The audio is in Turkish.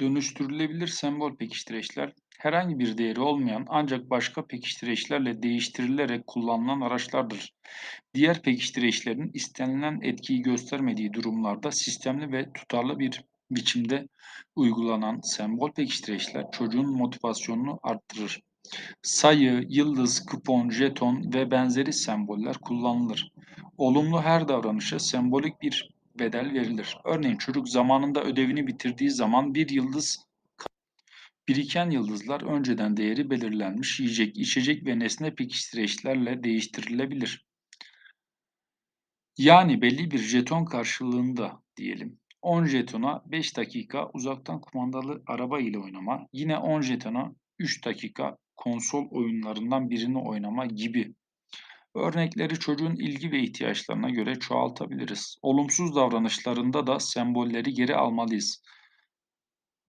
Dönüştürülebilir sembol pekiştireçler, herhangi bir değeri olmayan ancak başka pekiştireçlerle değiştirilerek kullanılan araçlardır. Diğer pekiştireçlerin istenilen etkiyi göstermediği durumlarda sistemli ve tutarlı bir biçimde uygulanan sembol pekiştireçler çocuğun motivasyonunu arttırır. Sayı, yıldız, kupon, jeton ve benzeri semboller kullanılır. Olumlu her davranışa sembolik bir bedel verilir. Örneğin çocuk zamanında ödevini bitirdiği zaman bir yıldız Biriken yıldızlar önceden değeri belirlenmiş yiyecek, içecek ve nesne pekiştireçlerle değiştirilebilir. Yani belli bir jeton karşılığında diyelim. 10 jetona 5 dakika uzaktan kumandalı araba ile oynama, yine 10 jetona 3 dakika konsol oyunlarından birini oynama gibi. Örnekleri çocuğun ilgi ve ihtiyaçlarına göre çoğaltabiliriz. Olumsuz davranışlarında da sembolleri geri almalıyız.